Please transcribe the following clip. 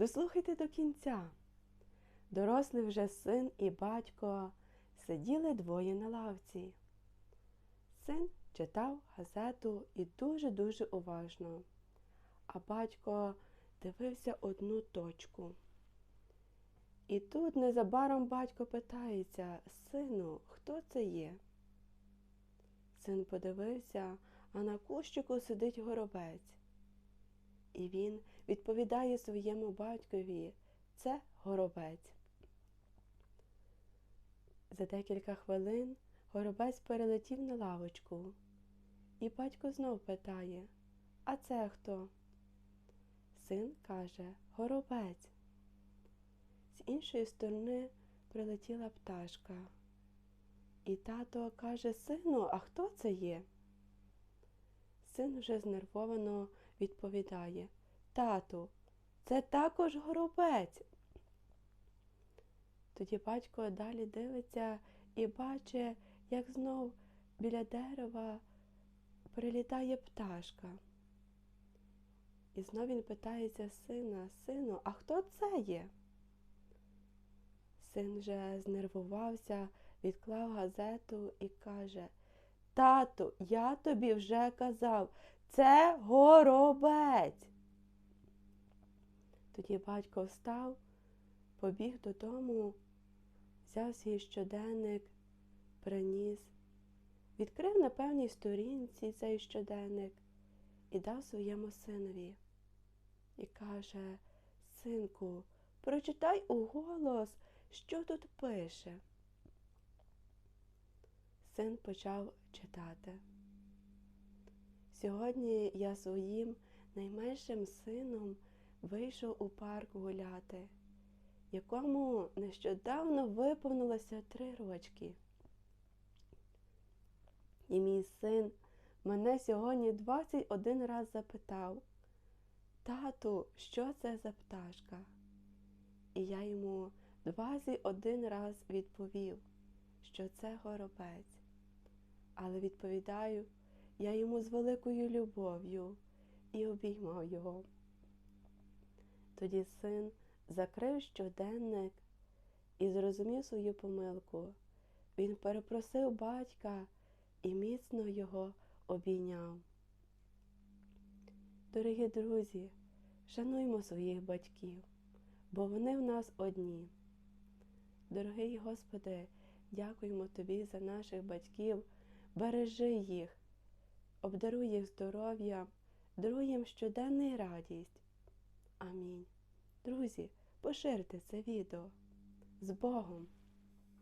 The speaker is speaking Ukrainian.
дослухайте до кінця. Дорослий вже син і батько сиділи двоє на лавці. Син читав газету і дуже-дуже уважно, а батько дивився одну точку. І тут незабаром батько питається, сину, хто це є? Син подивився, а на кущику сидить горобець. І він відповідає своєму батькові, це горобець. За декілька хвилин горобець перелетів на лавочку, і батько знов питає, а це хто? Син каже, горобець. З іншої сторони прилетіла пташка. І тато каже, сину, а хто це є? Син вже знервовано відповідає, тату, це також горобець. Тоді батько далі дивиться і бачить, як знов біля дерева прилітає пташка. І знов він питається сина, сину, а хто це є? Син вже знервувався, відклав газету і каже Тату, я тобі вже казав, це горобець. Тоді батько встав, побіг додому, взяв свій щоденник, приніс, відкрив на певній сторінці цей щоденник і дав своєму синові. І каже, синку, прочитай уголос, що тут пише. Син почав читати. Сьогодні я своїм найменшим сином вийшов у парк гуляти, якому нещодавно виповнилося три рочки. І мій син мене сьогодні 21 раз запитав, тату, що це за пташка? І я йому 21 раз відповів, що це горобець. Але відповідаю я йому з великою любов'ю і обіймав його. Тоді син закрив щоденник і зрозумів свою помилку. Він перепросив батька і міцно його обійняв. Дорогі друзі, шануймо своїх батьків, бо вони в нас одні. Дорогий Господи, дякуємо Тобі за наших батьків, бережи їх, обдаруй їх здоров'ям, даруй їм щоденний радість. Амінь. Друзі, поширте це відео з Богом!